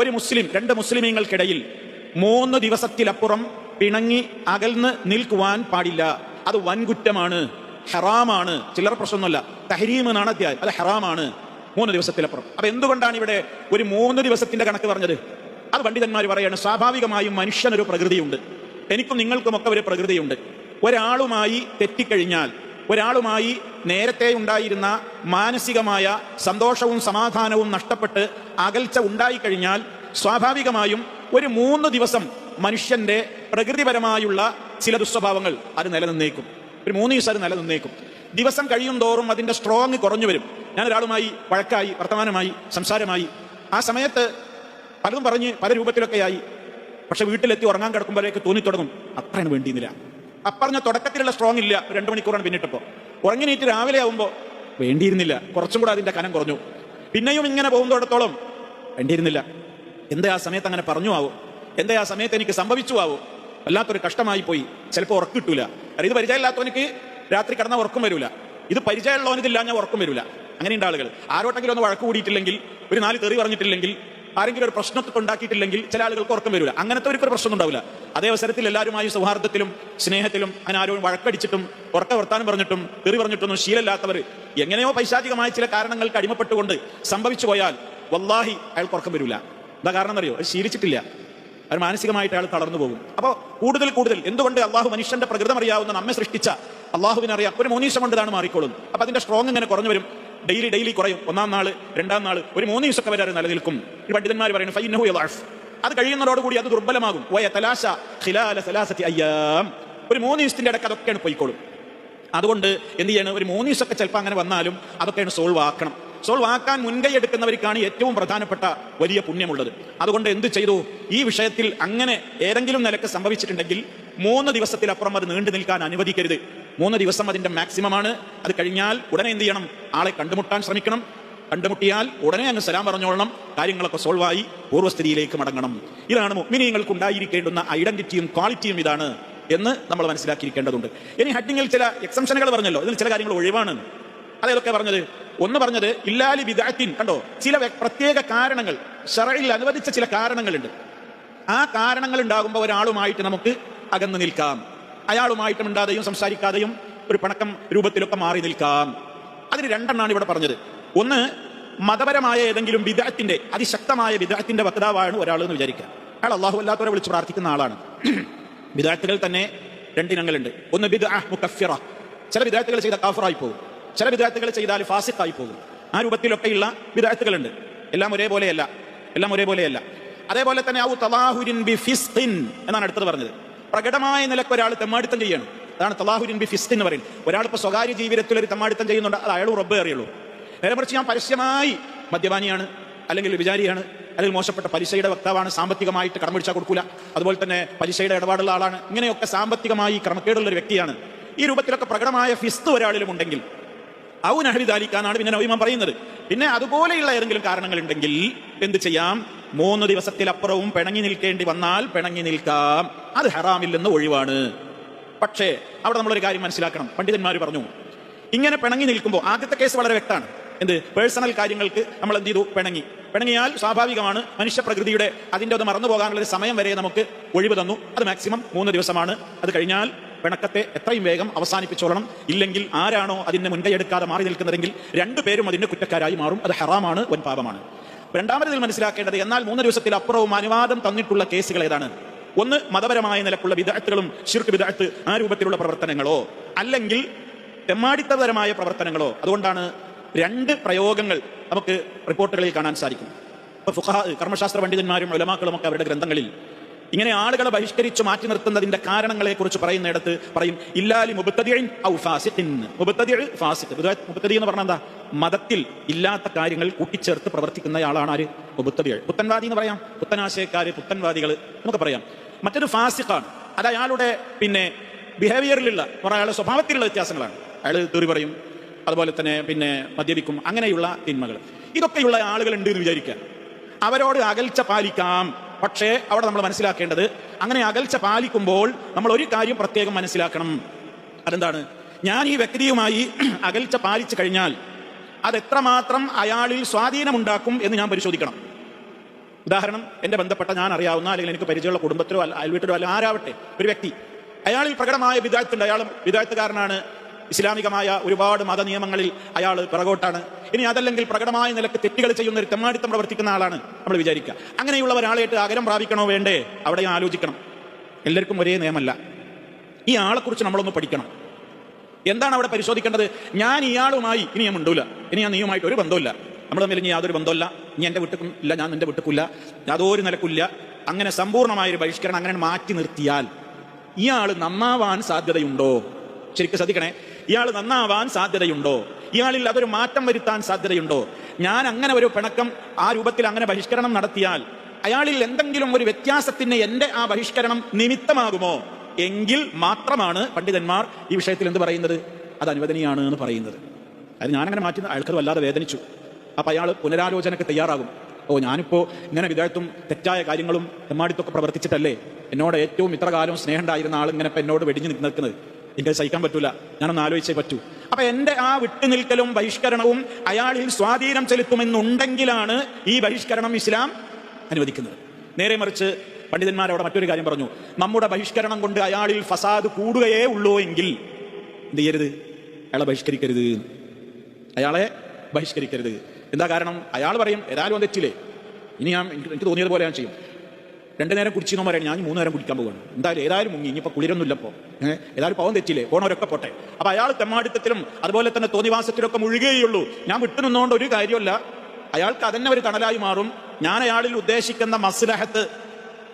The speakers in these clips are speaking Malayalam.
ഒരു മുസ്ലിം രണ്ട് മുസ്ലിമീങ്ങൾക്കിടയിൽ മൂന്ന് ദിവസത്തിലപ്പുറം പിണങ്ങി അകൽന്ന് നിൽക്കുവാൻ പാടില്ല. അത് വൻകുറ്റമാണ് ഹറാമാണ്. ചില്ലറ പ്രശ്നമൊന്നുമല്ല. തഹരീം എന്നാണ് അധ്യായം. അത് ഹറാമാണ് മൂന്ന് ദിവസത്തിലപ്പുറം. അപ്പൊ എന്തുകൊണ്ടാണ് ഇവിടെ ഒരു മൂന്ന് ദിവസത്തിന്റെ കണക്ക് പറഞ്ഞത്? അത് പണ്ഡിതന്മാർ പറയാണ് സ്വാഭാവികമായും മനുഷ്യനൊരു പ്രകൃതിയുണ്ട്. എനിക്കും നിങ്ങൾക്കുമൊക്കെ ഒരു പ്രകൃതിയുണ്ട്. ഒരാളുമായി തെറ്റിക്കഴിഞ്ഞാൽ ഒരാളുമായി നേരത്തെ ഉണ്ടായിരുന്ന മാനസികമായ സന്തോഷവും സമാധാനവും നഷ്ടപ്പെട്ട് അകൽച്ച ഉണ്ടായിക്കഴിഞ്ഞാൽ സ്വാഭാവികമായും ഒരു മൂന്ന് ദിവസം മനുഷ്യന്റെ പ്രകൃതിപരമായുള്ള ചില ദുസ്വഭാവങ്ങൾ അത് നിലനിന്നേക്കും. ഒരു മൂന്ന് ദിവസം അത് നിലനിന്നേക്കും. ദിവസം കഴിയും തോറും അതിന്റെ സ്ട്രോങ് കുറഞ്ഞു വരും. ഞാൻ ഒരാളുമായി വഴക്കായി വർത്തമാനമായി സംസാരമായി. ആ സമയത്ത് പലതും പറഞ്ഞ് പല രൂപത്തിലൊക്കെയായി. പക്ഷെ വീട്ടിലെത്തി ഉറങ്ങാൻ കിടക്കുമ്പോഴേക്ക് തോന്നിത്തുടങ്ങും. അത്രയാണ് വേണ്ടിയിരുന്നില്ല. അപ്പറഞ്ഞ തുടക്കത്തിലുള്ള സ്ട്രോങ് ഇല്ല. രണ്ടു മണിക്കൂറാണ് പിന്നിട്ടപ്പോൾ ഉറങ്ങിനീറ്റ് രാവിലെ ആവുമ്പോൾ വേണ്ടിയിരുന്നില്ല. കുറച്ചും കൂടെ അതിന്റെ കനം കുറഞ്ഞു. പിന്നെയും ഇങ്ങനെ പോകുന്നിടത്തോളം വേണ്ടിയിരുന്നില്ല. എന്താ ആ സമയത്ത് അങ്ങനെ പറഞ്ഞു ആവോ? എന്താ ആ സമയത്ത് എനിക്ക് സംഭവിച്ചു ആവോ? വല്ലാത്തൊരു കഷ്ടമായി പോയി. ചിലപ്പോൾ ഉറക്കം കിട്ടൂല. ഇത് പരിചയമില്ലാത്തവനിക്ക് രാത്രി കിടന്ന ഉറക്കം വരില്ല ഇത് പരിചയമുള്ളവനിതില്ല ഞാൻ ഉറക്കം വരൂല. അങ്ങനെയുണ്ട് ആളുകൾ. ആരോട്ടെങ്കിലും ഒന്ന് വഴക്ക് കൂടിയിട്ടില്ലെങ്കിൽ ഒരു നാല് തെറി പറഞ്ഞിട്ടില്ലെങ്കിൽ ആരെങ്കിലും ഒരു പ്രശ്നത്തെ ഉണ്ടാക്കിയിട്ടില്ലെങ്കിൽ ചില ആളുകൾക്ക് ഉറക്കം വരില്ല അങ്ങനത്തെ ഒരു പ്രശ്നം ഉണ്ടാവില്ല. അതേ അവസരത്തിൽ എല്ലാവരുമായി സൗഹാർദ്ദത്തിലും സ്നേഹത്തിലും ആരും വഴക്കടിച്ചിട്ടും ഉറക്ക വർത്താനം പറഞ്ഞിട്ടും തെറി പറഞ്ഞിട്ടൊന്നും ശീലമില്ലാത്തവർ എങ്ങനെയോ പൈശാചികമായ ചില കാരണങ്ങൾക്ക് അടിമപ്പെട്ടുകൊണ്ട് സംഭവിച്ചു പോയാൽ വല്ലാഹി അയാൾക്ക് ഉറക്കം വരില്ല എന്താ കാരണം എന്നറിയോ? അത് ശീലിച്ചിട്ടില്ല. അത് മാനസികമായിട്ട് അയാൾ തളർന്നു പോകും. അപ്പോൾ കൂടുതൽ കൂടുതൽ എന്തുകൊണ്ട് അള്ളാഹു മനുഷ്യന്റെ പ്രകൃതം അറിയാവുന്ന നമ്മെ സൃഷ്ടിച്ച അള്ളാഹുവിനെ അറിയാം ഒരു മൂന്ന് ദിവസം ഇതാണ് മാറിക്കോളും. അപ്പൊ അതിന്റെ സ്ട്രോങ് ഇങ്ങനെ കുറഞ്ഞു വരും. ഡെയിലി ഡെയിലി കുറയും. ഒന്നാം നാൾ രണ്ടാം നാൾ ഒരു മൂന്ന് ദിവസമൊക്കെ വരെ നിലനിൽക്കും. ഈ പണ്ഡിതന്മാർ പറയുന്നത് ഫൈനഹു യദാഫ്. അത് കഴിയുന്നതോടുകൂടി അത് ദുർബലമാകും. വയ തലാശ ഖിലാല സലാസത്തി അയ്യാം. ഒരു മൂന്ന് ദിവസത്തിന്റെ ഇടയ്ക്ക് അതൊക്കെയാണ് പോയിക്കോളും. അതുകൊണ്ട് എന്ത് ചെയ്യണം? ഒരു മൂന്ന് ദിവസമൊക്കെ ചിലപ്പോൾ അങ്ങനെ വന്നാലും അതൊക്കെയാണ് സോൾവ് ആക്കണം. സോൾവ് ആക്കാൻ മുൻകൈ എടുക്കുന്നവർക്കാണ് ഏറ്റവും പ്രധാനപ്പെട്ട വലിയ പുണ്യമുള്ളത്. അതുകൊണ്ട് എന്ത് ചെയ്തു? ഈ വിഷയത്തിൽ അങ്ങനെ ഏതെങ്കിലും നിലയ്ക്ക് സംഭവിച്ചിട്ടുണ്ടെങ്കിൽ മൂന്ന് ദിവസത്തിലപ്പുറം അത് നീണ്ടു നിൽക്കാൻ അനുവദിക്കരുത്. മൂന്ന് ദിവസം അതിന്റെ മാക്സിമം ആണ്. അത് കഴിഞ്ഞാൽ ഉടനെ എന്ത് ചെയ്യണം? ആളെ കണ്ടുമുട്ടാൻ ശ്രമിക്കണം. കണ്ടുമുട്ടിയാൽ ഉടനെ അങ്ങ് സലാം പറഞ്ഞോളണം. കാര്യങ്ങളൊക്കെ സോൾവായി പൂർവസ്ഥിതിയിലേക്ക് മടങ്ങണം. ഇതാണ് മിനിങ്ങൾക്ക് ഉണ്ടായിരിക്കേണ്ടുന്ന ഐഡന്റിറ്റിയും ക്വാളിറ്റിയും ഇതാണ് എന്ന് നമ്മൾ മനസ്സിലാക്കിയിരിക്കേണ്ടതുണ്ട്. ഇനി ഹഡിങ്ങിൽ ചില എക്സംഷനുകൾ പറഞ്ഞല്ലോ. ഇതിൽ ചില കാര്യങ്ങൾ ഒഴിവാണ്. അതേതൊക്കെ പറഞ്ഞത്? ഒന്ന് പറഞ്ഞത് ഇല്ലാലി വിദാത്തിൻ കണ്ടോ? ചില പ്രത്യേക കാരണങ്ങൾ ഷറയിൽ അനുവദിച്ച ചില കാരണങ്ങളുണ്ട്. ആ കാരണങ്ങൾ ഉണ്ടാകുമ്പോൾ ഒരാളുമായിട്ട് നമുക്ക് അകന്നു നിൽക്കാം. അയാളുമായിട്ട് മിണ്ടാതെയും സംസാരിക്കാതെയും ഒരു പണക്കം രൂപത്തിലൊക്കെ മാറി നിൽക്കാം. അതിന് രണ്ടെണ്ണാണ് ഇവിടെ പറഞ്ഞത്. ഒന്ന് മതപരമായ ഏതെങ്കിലും വിദഗ്ധത്തിന്റെ അതിശക്തമായ വിദഗ്ധത്തിന്റെ വക്താവാണ് ഒരാൾ എന്ന് വിചാരിക്കുക. അയാൾ അള്ളാഹു അല്ലാത്തവരെ വിളിച്ച് പ്രാർത്ഥിക്കുന്ന ആളാണ്. വിദഗ്ധകൾ തന്നെ രണ്ടിനങ്ങളുണ്ട് ഒന്ന് മുക്കഫിറ ചില വിദഗ്ധകൾ ചെയ്ത കാഫറായി പോകും. ചില വിദഗ്ധകൾ ചെയ്താൽ ഫാസിഖായി പോകും. ആ രൂപത്തിലൊക്കെയുള്ള വിദഗ്ധകളുണ്ട്. എല്ലാം ഒരേപോലെയല്ല. എല്ലാം ഒരേപോലെയല്ല. അതേപോലെ തന്നെ ഔ തലാഹുരിൻ ബി ഫിസ്ഖിൻ എന്നാണ് അടുത്തത് പറഞ്ഞത്. പ്രകടമായ നിലയ്ക്ക് ഒരാൾ തെമ്മാടിത്തം ചെയ്യണം. അതാണ് തലാഹുരിൻ ബി ഫിസ്ഖിൻ എന്ന് പറയുന്നത്. ഒരാൾ ഇപ്പോൾ സ്വകാര്യ ജീവിതത്തിൽ ഒരു തെമ്മാടിത്തം ചെയ്യുന്നുണ്ട്. അത് അയാൾ റബ്ബേ അറിയുള്ളൂ നേരെ മറിച്ച് ഞാൻ പരസ്യമായി മദ്യപാനിയാണ് അല്ലെങ്കിൽ വിചാരിയാണ് അല്ലെങ്കിൽ മോശപ്പെട്ട പലിശയുടെ വക്താവാണ് സാമ്പത്തികമായിട്ട് കടം പിടിച്ചാൽ കൊടുക്കൂല. അതുപോലെ തന്നെ പലിശയുടെ ഇടപാടുള്ള ആളാണ്. ഇങ്ങനെയൊക്കെ സാമ്പത്തികമായി ക്രമക്കേടുള്ള ഒരു വ്യക്തിയാണ്. ഈ രൂപത്തിലൊക്കെ പ്രകടമായ ഫിസ്ത് ഒരാളിലും ഉണ്ടെങ്കിൽ ഔ നഹരി ദാലിക്കാനാണ് പിന്നെ നവീമം പറയുന്നത്. പിന്നെ അതുപോലെയുള്ള ഏതെങ്കിലും കാരണങ്ങൾ ഉണ്ടെങ്കിൽ എന്ത് ചെയ്യാം? മൂന്ന് ദിവസത്തിലപ്പുറവും പിണങ്ങി നിൽക്കേണ്ടി വന്നാൽ പിണങ്ങി നിൽക്കാം. അത് ഹറാമില്ലെന്ന് ഒഴിവാണ്. പക്ഷേ അവിടെ നമ്മളൊരു കാര്യം മനസ്സിലാക്കണം. പണ്ഡിതന്മാർ പറഞ്ഞു ഇങ്ങനെ പിണങ്ങി നിൽക്കുമ്പോൾ ആദ്യത്തെ കേസ് വളരെ വ്യക്തമാണ്. എന്ത്? പേഴ്സണൽ കാര്യങ്ങൾക്ക് നമ്മൾ എന്ത് ചെയ്തു? പിണങ്ങി. പിണങ്ങിയാൽ സ്വാഭാവികമാണ് മനുഷ്യപ്രകൃതിയുടെ അതിന്റെ അത് മറന്നു പോകാനുള്ള ഒരു സമയം വരെ നമുക്ക് ഒഴിവ് തന്നു. അത് മാക്സിമം മൂന്ന് ദിവസമാണ്. അത് കഴിഞ്ഞാൽ പിണക്കത്തെ എത്രയും വേഗം അവസാനിപ്പിച്ചോളണം. ഇല്ലെങ്കിൽ ആരാണോ അതിനെ മുൻകൈയെടുക്കാതെ മാറി നിൽക്കുന്നതെങ്കിൽ രണ്ടുപേരും അതിന്റെ കുറ്റക്കാരായി മാറും. അത് ഹറാമാണ് വൻ പാപമാണ്. രണ്ടാമതിൽ മനസ്സിലാക്കേണ്ടത് എന്നാൽ മൂന്ന് ദിവസത്തിൽ അപ്പുറവും അനുവാദം തന്നിട്ടുള്ള കേസുകൾ ഏതാണ്? ഒന്ന് മതപരമായ നിലക്കുള്ള വിദഗ്ധകളും ശിർക്ക് വിദഗ്ധ ആ രൂപത്തിലുള്ള പ്രവർത്തനങ്ങളോ? അല്ലെങ്കിൽ തെമ്മാടിത്തപരമായ പ്രവർത്തനങ്ങളോ? അതുകൊണ്ടാണ് രണ്ട് പ്രയോഗങ്ങൾ നമുക്ക് റിപ്പോർട്ടുകളിൽ കാണാൻ സാധിക്കും. ഇപ്പൊ ഫുഖാ കർമ്മശാസ്ത്ര പണ്ഡിതന്മാരും ഉലമാക്കളും ഒക്കെ അവരുടെ ഗ്രന്ഥങ്ങളിൽ ഇങ്ങനെ ആളുകളെ ബഹിഷ്കരിച്ച് മാറ്റി നിർത്തുന്നതിന്റെ കാരണങ്ങളെ കുറിച്ച് പറയുന്നിടത്ത് പറയും ഇല്ലാലി മുബത്തതിഴിൻ ഔ എന്ന് പറഞ്ഞാൽ എന്താ? മതത്തിൽ ഇല്ലാത്ത കാര്യങ്ങൾ കൂട്ടിച്ചേർത്ത് പ്രവർത്തിക്കുന്നയാളാണ് ആര് മുബത്തതിഴ് പുത്തൻവാദി എന്ന് പറയാം പുത്തനാശയക്കാര് പുത്തൻവാദികൾ നമുക്ക് പറയാം. മറ്റൊരു ഫാസിഖാണ്. അത് അയാളുടെ പിന്നെ ബിഹേവിയറിലുള്ള അയാളുടെ സ്വഭാവത്തിലുള്ള വ്യത്യാസങ്ങളാണ്. അയാൾ തെറി പറയും അതുപോലെ തന്നെ പിന്നെ മദ്യപിക്കും അങ്ങനെയുള്ള തിന്മകൾ. ഇതൊക്കെയുള്ള ആളുകൾ ഉണ്ട് എന്ന് വിചാരിക്കുക. അവരോട് അകൽച്ച പാലിക്കാം. പക്ഷേ അവിടെ നമ്മൾ മനസ്സിലാക്കേണ്ടത് അങ്ങനെ അകൽച്ച പാലിക്കുമ്പോൾ നമ്മൾ ഒരു കാര്യം പ്രത്യേകം മനസ്സിലാക്കണം. അതെന്താണ്? ഞാൻ ഈ വ്യക്തിയുമായി അകൽച്ച പാലിച്ചു കഴിഞ്ഞാൽ അത് എത്രമാത്രം അയാളിൽ സ്വാധീനമുണ്ടാക്കും എന്ന് ഞാൻ പരിശോധിക്കണം. ഉദാഹരണം എന്റെ ബന്ധപ്പെട്ട ഞാൻ അറിയാവുന്ന അല്ലെങ്കിൽ എനിക്ക് പരിചയമുള്ള കുടുംബത്തിലോ അല്ല അയൽവീട്ടിലോ അല്ല ആരാവട്ടെ ഒരു വ്യക്തി. അയാളിൽ പ്രകടമായ വിദായത്തുണ്ട് അയാൾ വിദായത്തുകാരനാണ് ഇസ്ലാമികമായ ഒരുപാട് മതനിയമങ്ങളിൽ അയാൾ പിറകോട്ടാണ്. ഇനി അതല്ലെങ്കിൽ പ്രകടമായ നിലയ്ക്ക് തെറ്റുകൾ ചെയ്യുന്ന ഒരു തെമ്മാടിത്തം പ്രവർത്തിക്കുന്ന ആളാണ് നമ്മൾ വിചാരിക്കുക. അങ്ങനെയുള്ള ഒരാളായിട്ട് അകലം പ്രാപിക്കണോ വേണ്ടേ? അവിടെ ആലോചിക്കണം. എല്ലാവർക്കും ഒരേ നിയമമല്ല ഈ ആളെക്കുറിച്ച് നമ്മളൊന്ന് പഠിക്കണം. എന്താണ് അവിടെ പരിശോധിക്കേണ്ടത്? ഞാൻ ഇയാളുമായി ഇനി ഞാൻ മിണ്ടൂല. ഇനി ഞാൻ നീയുമായിട്ട് ഒരു ബന്ധമില്ല നമ്മൾ തമ്മിൽ ഇനി യാതൊരു ബന്ധമില്ല നീ എന്റെ വീട്ടിലും ഇല്ല ഞാൻ നിന്റെ വീട്ടിലില്ല യാതൊരു നിലക്കില്ല അങ്ങനെ സമ്പൂർണമായൊരു ബഹിഷ്കരണം അങ്ങനെ മാറ്റി നിർത്തിയാൽ ഇയാൾ നമ്മാവാൻ സാധ്യതയുണ്ടോ? ശരിക്കും ശ്രദ്ധിക്കണേ. ഇയാൾ നന്നാവാൻ സാധ്യതയുണ്ടോ? ഇയാളിൽ അതൊരു മാറ്റം വരുത്താൻ സാധ്യതയുണ്ടോ? ഞാൻ അങ്ങനെ ഒരു പിണക്കം ആ രൂപത്തിൽ അങ്ങനെ ബഹിഷ്കരണം നടത്തിയാൽ അയാളിൽ എന്തെങ്കിലും ഒരു വ്യത്യാസത്തിന് എന്റെ ആ ബഹിഷ്കരണം നിമിത്തമാകുമോ? എങ്കിൽ മാത്രമാണ് പണ്ഡിതന്മാർ ഈ വിഷയത്തിൽ എന്ത് പറയുന്നത്? അത് അനുവദനീയാണ് എന്ന് പറയുന്നത്. അത് ഞാനങ്ങനെ മാറ്റി ആൾക്കാർ വല്ലാതെ വേദനിച്ചു. അപ്പം അയാൾ പുനരാലോചനയ്ക്ക് തയ്യാറാകും. ഓ ഞാനിപ്പോൾ ഇങ്ങനെ വിദേഹത്തും തെറ്റായ കാര്യങ്ങളും തെമ്മാടിത്തൊക്കെ പ്രവർത്തിച്ചിട്ടല്ലേ? എന്നോട് ഏറ്റവും ഇത്ര കാലം സ്നേഹമുണ്ടായിരുന്ന ആൾ ഇങ്ങനെ ഇപ്പം എന്നോട് വെടിഞ്ഞു നിൽക്കുന്നത്. എനിക്ക് സഹിക്കാൻ പറ്റൂല. ഞാനൊന്ന് ആലോചിച്ചേ പറ്റൂ. അപ്പൊ എന്റെ ആ വിട്ടുനിൽക്കലും ബഹിഷ്കരണവും അയാളിൽ സ്വാധീനം ചെലുത്തുമെന്നുണ്ടെങ്കിലാണ് ഈ ബഹിഷ്കരണം ഇസ്ലാം അനുവദിക്കുന്നത്. നേരെ മറിച്ച് പണ്ഡിതന്മാരവിടെ മറ്റൊരു കാര്യം പറഞ്ഞു. നമ്മുടെ ബഹിഷ്കരണം കൊണ്ട് അയാളിൽ ഫസാദ് കൂടുകയേ ഉള്ളൂ എങ്കിൽ എന്ത് ചെയ്യരുത്? അയാളെ ബഹിഷ്കരിക്കരുത്. അയാളെ ബഹിഷ്കരിക്കരുത്. എന്താ കാരണം? അയാൾ പറയും ഏതായാലും തെറ്റില്ലേ? ഇനി ഞാൻ എനിക്ക് എനിക്ക് തോന്നിയതുപോലെ ഞാൻ ചെയ്യും. രണ്ടു നേരം കുടിച്ചെന്ന് പറയാൻ ഞാൻ മൂന്ന് നേരം കുടിക്കാൻ പോവാണ് എന്തായാലും ഏതായാലും മുങ്ങി ഇനിയിപ്പോൾ കുളിരൊന്നുമില്ലപ്പോൾ ഏതായാലും പാവം തെറ്റില്ലേ? പോണവരൊക്കെ പോട്ടെ. അപ്പോൾ അയാൾ തെമ്മാടിത്തത്തിലും അതുപോലെ തന്നെ തോന്നിവാസത്തിലൊക്കെ മുഴുകുകയുള്ളൂ ഞാൻ വിട്ടു നിന്നുകൊണ്ട് ഒരു കാര്യമല്ല അയാൾക്ക് അതന്നെ ഒരു തണലായി മാറും. ഞാൻ അയാളിൽ ഉദ്ദേശിക്കുന്ന മസ്ലഹത്ത്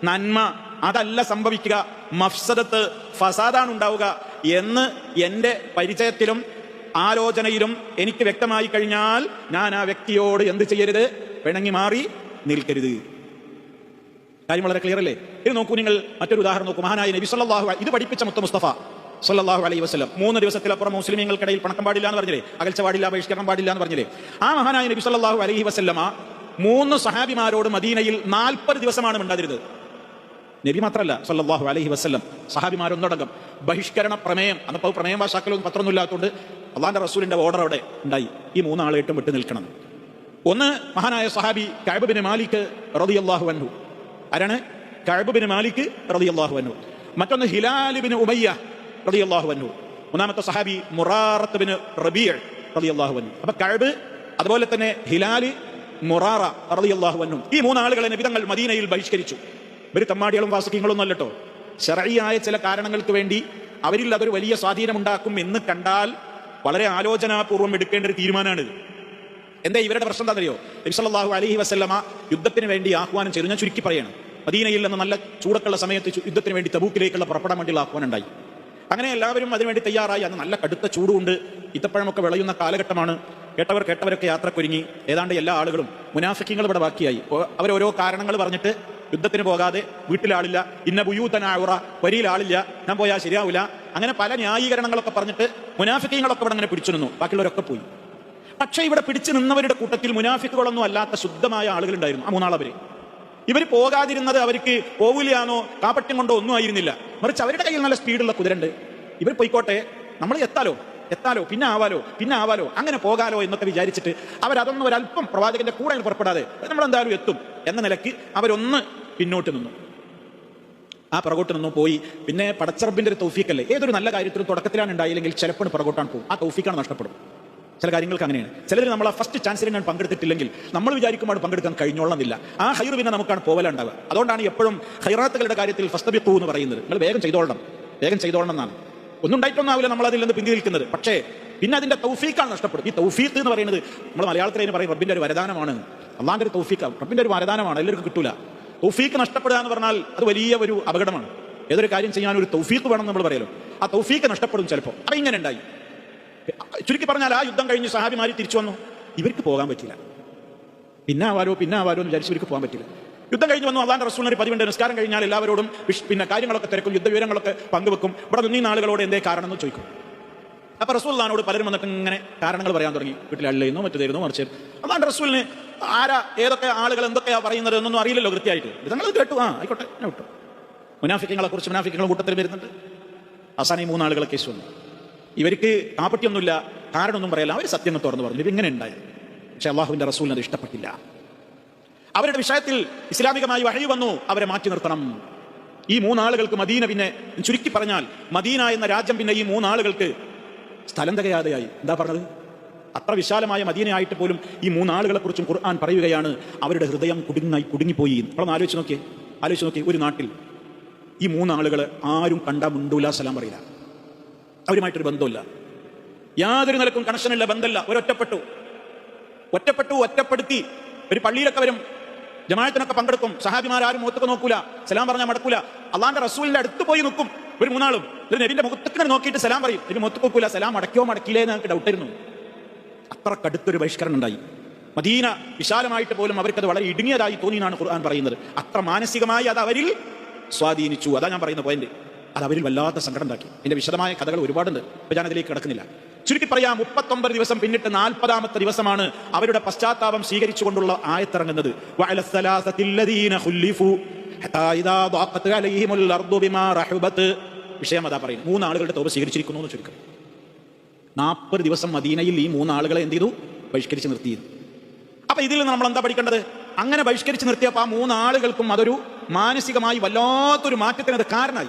നന്മ അതല്ല സംഭവിക്കുക. മഫ്സദത്ത് ഫസാദാണ് ഉണ്ടാവുക. എന്ന് എന്റെ പരിചയത്തിലും ആലോചനയിലും എനിക്ക് വ്യക്തമായി കഴിഞ്ഞാൽ ഞാൻ ആ വ്യക്തിയോട് എന്ത് ചെയ്യരുത്? പിണങ്ങി മാറി നിൽക്കരുത്. കാര്യം വളരെ ക്ലിയർ അല്ലേ? ഇത് നോക്കൂ നിങ്ങൾ മറ്റൊരു ഉദാഹരണം നോക്കൂ. മഹാനായ നബി സല്ലാഹു ഇത് പഠിപ്പിച്ച മുത്ത മുസ്തഫ സല്ലാഹു അലൈഹി വസ്ലം മൂന്ന് ദിവസത്തിലപ്പുറം മുസ്ലിമീങ്ങൾക്കിടയിൽ പണക്കം പാടില്ല എന്ന് പറഞ്ഞില്ലേ? അകൽച്ച പാടില്ല ബഹിഷ്കരണം പാടില്ല എന്ന് പറഞ്ഞില്ലേ? ആ മഹാനായ നബി സല്ലാഹു അലൈഹി വസല്ലമ മൂന്ന് സഹാബിമാരോട് മദീനയിൽ നാൽപ്പത് ദിവസമാണ് മിണ്ടാതിരുന്നത്. നബി മാത്രമല്ല സല്ലാഹു അലൈഹി വസല്ലം. സഹാബിമാരൊന്നടങ്കം. ബഹിഷ്കരണ പ്രമേയം അന്നപ്പോൾ പ്രമേയം ഭാഷാക്കളൊന്നും പത്രമൊന്നും ഇല്ലാത്തതുകൊണ്ട് അള്ളാന്റെ റസൂലിന്റെ ഓർഡർ അവിടെ ഉണ്ടായി. ഈ മൂന്നാളായിട്ടും വിട്ടു നിൽക്കണം ഒന്ന് മഹാനായ സഹാബി കഅബ് ബിൻ മാലിക് റളിയല്ലാഹു അൻഹു. ആരാണ്? ബിൻ മാലിക് റളിയല്ലാഹു അൻഹു. മറ്റൊന്ന് ഹിലാൽ ബിൻ ഉമയ്യ റളിയല്ലാഹു അൻഹു. മൂന്നാമത്തെ സഹാബി മുറാറത്ത് ബിൻ റബീഅ് റളിയല്ലാഹു അൻഹു. അപ്പൊ കഴബ് അതുപോലെ തന്നെ ഹിലാൽ മുറാറ റളിയല്ലാഹു അൻഹു. ഈ മൂന്നാളുകളെ നബിതങ്ങൾ മദീനയിൽ ബഹിഷ്കരിച്ചു. ഇവർ തമ്മാടികളും വാസുക്കിങ്ങളൊന്നും അല്ലട്ടോ. ചെറിയായ ചില കാരണങ്ങൾക്ക് വേണ്ടി അവരിൽ അതൊരു വലിയ സ്വാധീനമുണ്ടാക്കും എന്ന് കണ്ടാൽ വളരെ ആലോചനാപൂർവം എടുക്കേണ്ട ഒരു തീരുമാനമാണിത്. എന്താ ഇവരുടെ പ്രശ്നം എന്താണെന്നറിയോ? നബിസല്ലാഹു അലഹി വസ്ലമ യുദ്ധത്തിന് വേണ്ടി ആഹ്വാനം ചെയ്തു. ഞാൻ ചുരുക്കി പറയണം. മദീനയിൽ നിന്ന് നല്ല ചൂടക്കുള്ള സമയത്ത് യുദ്ധത്തിന് വേണ്ടി തബൂക്കിലേക്കുള്ള പുറപ്പെടാൻ വേണ്ടിയുള്ള ആഹ്വാനം ഉണ്ടായി അങ്ങനെ എല്ലാവരും അതിനുവേണ്ടി തയ്യാറായി. അന്ന് നല്ല കടുത്ത ചൂടുകൊണ്ട് ഇത്തപ്പഴമൊക്കെ വിളയുന്ന കാലഘട്ടമാണ്. കേട്ടവർ കേട്ടവരൊക്കെ യാത്രക്കൊരുങ്ങി. ഏതാണ്ട് എല്ലാ ആളുകളും മുനാഫിക്കങ്ങൾ ഇവിടെ ബാക്കിയായി. അവരോരോ കാരണങ്ങൾ പറഞ്ഞിട്ട് യുദ്ധത്തിന് പോകാതെ വീട്ടിലാളില്ല. ഇന്ന ബുയൂത്തനാവുറ വരിയിലാളില്ല. ഞാൻ പോയാൽ ശരിയാവില്ല അങ്ങനെ പല ന്യായീകരണങ്ങളൊക്കെ പറഞ്ഞിട്ട് മുനാഫിക്കങ്ങളൊക്കെ ഇവിടെ അങ്ങനെ പിടിച്ചിരുന്നു ബാക്കിയുള്ളവരൊക്കെ പോയി. പക്ഷേ ഇവിടെ പിടിച്ചു നിന്നവരുടെ കൂട്ടത്തിൽ മുനാഫിക്കുകളൊന്നും അല്ലാത്ത ശുദ്ധമായ ആളുകളുണ്ടായിരുന്നു ആ മൂന്നാളവര് ഇവർ പോകാതിരുന്നത് അവർക്ക് പോവില്ലാന്നോ കാപ്പട്യം കൊണ്ടോ ഒന്നും ആയിരുന്നില്ല. മറിച്ച് അവരുടെ കയ്യിൽ നല്ല സ്പീഡുള്ള കുതിരണ്ട്. ഇവർ പോയിക്കോട്ടെ നമ്മൾ എത്താലോ എത്താലോ പിന്നെ ആവാലോ പിന്നെ ആവാലോ അങ്ങനെ പോകാലോ എന്നൊക്കെ വിചാരിച്ചിട്ട് അവരതൊന്നും ഒരല്പം പ്രവാചകന്റെ കൂടെ പുറപ്പെടാതെ നമ്മൾ എന്തായാലും എത്തും എന്ന നിലയ്ക്ക് അവരൊന്ന് പിന്നോട്ട് നിന്നു. ആ പുറകോട്ട് നിന്നു പോയി. പിന്നെ പടച്ചറബിന്റെ ഒരു തൗഫീക്കല്ലേ ഏതൊരു നല്ല കാര്യത്തിലും തുടക്കത്തിലാണ് ഉണ്ടായില്ലെങ്കിൽ ചിലപ്പോൾ പുറകോട്ടാണ് പോകും. ആ തൗഫീക്കാണ് നഷ്ടപ്പെടും. ചില കാര്യങ്ങൾക്ക് അങ്ങനെയാണ്. ചിലർ നമ്മൾ ആ ഫസ്റ്റ് ചാൻസിൽ ഞാൻ പങ്കെടുത്തിട്ടില്ലെങ്കിൽ നമ്മൾ വിചാരിക്കുമ്പോൾ പങ്കെടുക്കാൻ കഴിഞ്ഞോളന്നില്ല ആ ഹൈർ പിന്നെ നമുക്കാണ് പോവലുണ്ടാവുക. അതുകൊണ്ടാണ് എപ്പോഴും ഹൈറാത്തുകളുടെ കാര്യത്തിൽ ബിക്കൂ എന്ന് പറയുന്നത്. നിങ്ങൾ വേഗം ചെയ്തോളണം. വേഗം ചെയ്തോളണം എന്നാണ് ഒന്നും ഉണ്ടായിട്ടൊന്നാവില്ല നമ്മൾ അതിൽ നിന്ന് പിന്തി നിൽക്കുന്നത്. പക്ഷേ പിന്നെ അതിന്റെ തൗഫീക്കാണ് നഷ്ടപ്പെടും ഈ തൗഫീഖ് എന്ന് പറയുന്നത് നമ്മൾ മലയാളത്തിൽ അതിന് പറയും റബ്ബിന്റെ ഒരു വരദാനമാണ്. അള്ളാന്റെ ഒരു തൗഫീഖാണ് റബ്ബിന്റെ ഒരു വരദാനമാണ്. എല്ലാവർക്കും കിട്ടൂല. തൗഫീഖ് നഷ്ടപ്പെടുക എന്ന് പറഞ്ഞാൽ അത് വലിയ ഒരു അപകടമാണ്. ഏതൊരു കാര്യം ചെയ്യാൻ ഒരു തൗഫീഖ് വേണം നമ്മൾ പറയലോ ആ തൗഫീഖ് നഷ്ടപ്പെടും ചിലപ്പോൾ അത് ഇങ്ങനെ ഉണ്ടായി. ചുരുക്കി പറഞ്ഞാൽ ആ യുദ്ധം കഴിഞ്ഞ് സഹാബിമാരി തിരിച്ചു വന്നു. ഇവർക്ക് പോകാൻ പറ്റില്ല പിന്നെ ആവാരോ പിന്നെ ആവാരോ എന്ന് വിചാരിച്ച് ഇവർക്ക് പോകാൻ പറ്റില്ല യുദ്ധം കഴിഞ്ഞ് വന്നു അള്ളാന്റെ റസൂലിന് പതിവുണ്ട്. നിസ്കാരം കഴിഞ്ഞാൽ എല്ലാവരോടും പിന്നെ കാര്യങ്ങളൊക്കെ തിരക്കും യുദ്ധവിവരങ്ങളൊക്കെ പങ്കുവെക്കും. ഇവിടെ നിന്നീ നാളുകളോട് എന്തേ കാരണം എന്ന് ചോദിക്കും. അപ്പൊ റസൂല്ലാനോട് പലരും വന്നിട്ട് ഇങ്ങനെ കാരണങ്ങൾ പറയാൻ തുടങ്ങി. വീട്ടിൽ അള്ളയെന്നോ തരുന്നോ മറിച്ച് അതാണ്ട് റസൂലിന് ആരാ ഏതൊക്കെ ആളുകൾ എന്തൊക്കെയാ പറയുന്നത് എന്നൊന്നും അറിയില്ലല്ലോ കൃത്യമായിട്ട്. നിങ്ങൾ കേട്ടു. ആ ആയിക്കോട്ടെ ഞാൻ വിട്ടു. മുനാഫിക്കങ്ങളെ കുറിച്ച് മുനാഫിക്കങ്ങൾ കൂട്ടത്തിൽ വരുന്നുണ്ട്. അവസാനം ഈ മൂന്നാളുകളെ കേസ് വന്നു. ഇവർക്ക് കാപ്പട്ടിയൊന്നുമില്ല കാരണമൊന്നും പറയില്ല. അവർ സത്യങ്ങൾ തുറന്നു പറഞ്ഞു. ഇത് ഇങ്ങനെ ഉണ്ടായത്. പക്ഷെ അള്ളാഹുവിന്റെ റസൂലിന് അത് ഇഷ്ടപ്പെട്ടില്ല. അവരുടെ വിഷയത്തിൽ ഇസ്ലാമികമായി വഴി വന്നു. അവരെ മാറ്റി നിർത്തണം. ഈ മൂന്നാളുകൾക്ക് മദീന പിന്നെ ചുരുക്കി പറഞ്ഞാൽ മദീന എന്ന രാജ്യം പിന്നെ ഈ മൂന്നാളുകൾക്ക് സ്ഥലം തികയാതെയായി. എന്താ പറഞ്ഞത്? അത്ര വിശാലമായ മദീനയായിട്ട് പോലും ഈ മൂന്നാളുകളെ കുറിച്ചും ഖുർആൻ പറയുകയാണ്. അവരുടെ ഹൃദയം കുടുങ്ങായി കുടുങ്ങിപ്പോയി. നമ്മളൊന്ന് ആലോചിച്ച് നോക്കിയേ. ആലോചിച്ച് നോക്കിയേ. ഒരു നാട്ടിൽ ഈ മൂന്നാളുകൾ ആരും കണ്ട മുണ്ടൂല സലാം പറയില്ല. അവരുമായിട്ടൊരു ബന്ധമില്ല യാതൊരു നിലക്കും കണക്ഷനില്ല ബന്ധമില്ല. ഒരൊറ്റപ്പെട്ടു. ഒറ്റപ്പെട്ടു ഒറ്റപ്പെടുത്തി. ഒരു പള്ളിയിലൊക്കെ വരും. ജമാഅത്തിനൊക്കെ പങ്കെടുക്കും. സഹാബിമാരും മുഖത്തൊക്കെ നോക്കൂല. സലാം പറഞ്ഞാൽ മടക്കൂല. അള്ളാന്റെ റസൂലിന്റെ അടുത്ത് പോയി നിൽക്കും. ഒരു മൂന്നാളും. ഒരു നബിന്റെ മുഖത്തൊക്കെ നോക്കിയിട്ട് സലാം പറയും. നബി മുഖത്ത് നോക്കൂല. സലാം അടക്കിയോ മടക്കില്ലേ എന്ന് ഞങ്ങൾക്ക് ഡൗട്ടായിരുന്നു അത്ര കടുത്തൊരു ബഹിഷ്കരണം ഉണ്ടായി. മദീന വിശാലമായിട്ട് പോലും അവർക്കത് വളരെ ഇടുങ്ങിയതായി തോന്നിയാണ് ഖുർആൻ പറയുന്നത്. അത്ര മാനസികമായി അത് അവരിൽ സ്വാധീനിച്ചു. അതാ ഞാൻ പറയുന്ന പോയിന്റ് അത് അവരിൽ വല്ലാത്ത സങ്കടം ഉണ്ടാക്കി. എന്റെ വിശദമായ കഥകൾ ഒരുപാടുണ്ട്. അപ്പൊ ഞാൻ അതിലേക്ക് കിടക്കുന്നില്ല. ചുരുക്കി പറയാം മുപ്പത്തൊമ്പത് ദിവസം പിന്നിട്ട് നാൽപ്പതാമത്തെ ദിവസമാണ് അവരുടെ പശ്ചാത്താപം സ്വീകരിച്ചുകൊണ്ടുള്ള ആയത്തിറങ്ങുന്നത്. വിഷയം അതാ പറയും മൂന്നാളുകളുടെ തോപ സ്വീകരിച്ചിരിക്കുന്നു എന്ന് ചുരുക്കം. നാൽപ്പത് ദിവസം മദീനയിൽ ഈ മൂന്നാളുകളെ എന്ത് ചെയ്തു? ബഹിഷ്കരിച്ച് നിർത്തിയത് അപ്പൊ ഇതിൽ നമ്മൾ എന്താ പഠിക്കേണ്ടത്? അങ്ങനെ ബഹിഷ്കരിച്ച് നിർത്തിയപ്പോൾ ആ മൂന്നാളുകൾക്കും അതൊരു മാനസികമായി വല്ലാത്തൊരു മാറ്റത്തിനത് കാരണമായി.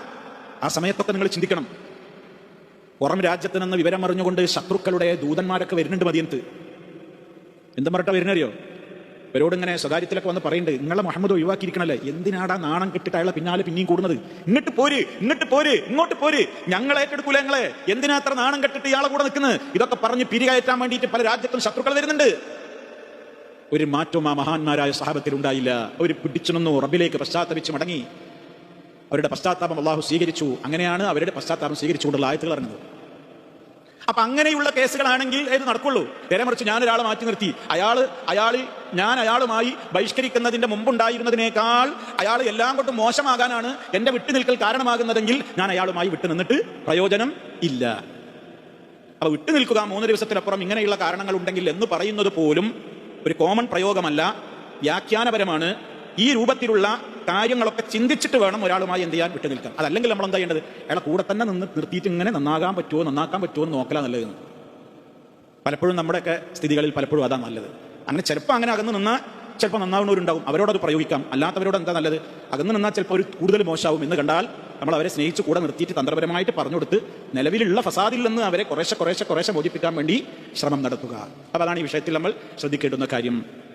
ആ സമയത്തൊക്കെ നിങ്ങൾ ചിന്തിക്കണം. പുറം രാജ്യത്ത് നിന്ന് വിവരം അറിഞ്ഞുകൊണ്ട് ശത്രുക്കളുടെ ദൂതന്മാരൊക്കെ വരുന്നുണ്ട് മദീനത്ത്. എന്തും പറഞ്ഞിട്ടാ വരുന്നറിയോ? ഇവരോട് ഇങ്ങനെ സ്വകാര്യത്തിലൊക്കെ വന്ന് പറയുന്നുണ്ട് നിങ്ങളെ മുഹമ്മദ് ഒഴിവാക്കിയിരിക്കണല്ലേ? എന്തിനാടാ നാണം കിട്ടിട്ട് അയാളെ പിന്നാലെ പിന്നെയും കൂടുന്നത്? ഇങ്ങോട്ട് പോര് ഇങ്ങോട്ട് പോര് ഇങ്ങോട്ട് പോര്. ഞങ്ങൾ ഏറ്റെടുക്കൂല ഞങ്ങളെ? എന്തിനാ അത്ര നാണം കെട്ടിട്ട് ഇയാളെ കൂടെ നിൽക്കുന്നത്? ഇതൊക്കെ പറഞ്ഞ് പിരികയറ്റാൻ വേണ്ടിയിട്ട് പല രാജ്യത്തും ശത്രുക്കൾ വരുന്നുണ്ട്. ഒരു മാറ്റവും ആ മഹാന്മാരായ സഹാബത്തിൽ ഉണ്ടായില്ല. അവർ പിടിച്ചു നിന്നു റബിലേക്ക് പശ്ചാത്തപിച്ച് മടങ്ങി. അവരുടെ പശ്ചാത്താപം അള്ളാഹു സ്വീകരിച്ചു. അങ്ങനെയാണ് അവരുടെ പശ്ചാത്താപം സ്വീകരിച്ചുകൊണ്ടുള്ള ആയത്തുകൾ ഇറങ്ങുന്നത് അപ്പൊ അങ്ങനെയുള്ള കേസുകളാണെങ്കിൽ ഏത് നടക്കുള്ളൂ. നേരെ മറിച്ച് ഞാൻ ഒരാളെ മാറ്റി നിർത്തി. അയാൾ അയാൾ ഞാൻ അയാളുമായി ബഹിഷ്കരിക്കുന്നതിന്റെ മുമ്പുണ്ടായിരുന്നതിനേക്കാൾ അയാൾ എല്ലാം കൊണ്ടും മോശമാകാനാണ് എന്റെ വിട്ടുനിൽക്കൽ കാരണമാകുന്നതെങ്കിൽ ഞാൻ അയാളുമായി വിട്ടു നിന്നിട്ട് പ്രയോജനം ഇല്ല. അപ്പൊ വിട്ടുനിൽക്കുക മൂന്ന് ദിവസത്തിനപ്പുറം ഇങ്ങനെയുള്ള കാരണങ്ങൾ ഉണ്ടെങ്കിൽ എന്ന് പറയുന്നത് പോലും ഒരു കോമൺ പ്രയോഗമല്ല വ്യാഖ്യാനപരമാണ്. ഈ രൂപത്തിലുള്ള കാര്യങ്ങളൊക്കെ ചിന്തിച്ചിട്ട് വേണം ഒരാളുമായി എന്ത് ചെയ്യാൻ വിട്ടു നിൽക്കാൻ അതല്ലെങ്കിൽ നമ്മൾ എന്താ ചെയ്യേണ്ടത്? അയാളെ കൂടെ തന്നെ നിന്ന് നിർത്തിയിട്ട് ഇങ്ങനെ നന്നാകാൻ പറ്റുമോ നന്നാക്കാൻ പറ്റുമോ എന്ന് നോക്കലാ നല്ലത് പലപ്പോഴും നമ്മുടെയൊക്കെ സ്ഥിതികളിൽ പലപ്പോഴും അതാ നല്ലത്. അങ്ങനെ ചിലപ്പോൾ അങ്ങനെ അകന്ന് നിന്നാൽ ചിലപ്പോൾ നന്നാവുന്നവരുണ്ടാവും. അവരോടത് പ്രയോഗിക്കാം. അല്ലാത്തവരോട് എന്താ നല്ലത്? അകന്ന് നിന്നാൽ ചിലപ്പോൾ ഒരു കൂടുതൽ മോശമാവും. എന്ന് കണ്ടാൽ നമ്മൾ അവരെ സ്നേഹിച്ച് കൂടെ നിർത്തിയിട്ട് തന്ത്രപരമായിട്ട് പറഞ്ഞു കൊടുത്ത് നിലവിലുള്ള ഫസാദിൽ നിന്ന് അവരെ കുറേശ്ശെ കുറേശ്ശെ കുറേശ്ശെ ബോധിപ്പിക്കാൻ വേണ്ടി ശ്രമം നടത്തുക. അപ്പോൾ അതാണ് ഈ വിഷയത്തിൽ നമ്മൾ ശ്രദ്ധിക്കേണ്ടുന്ന കാര്യം.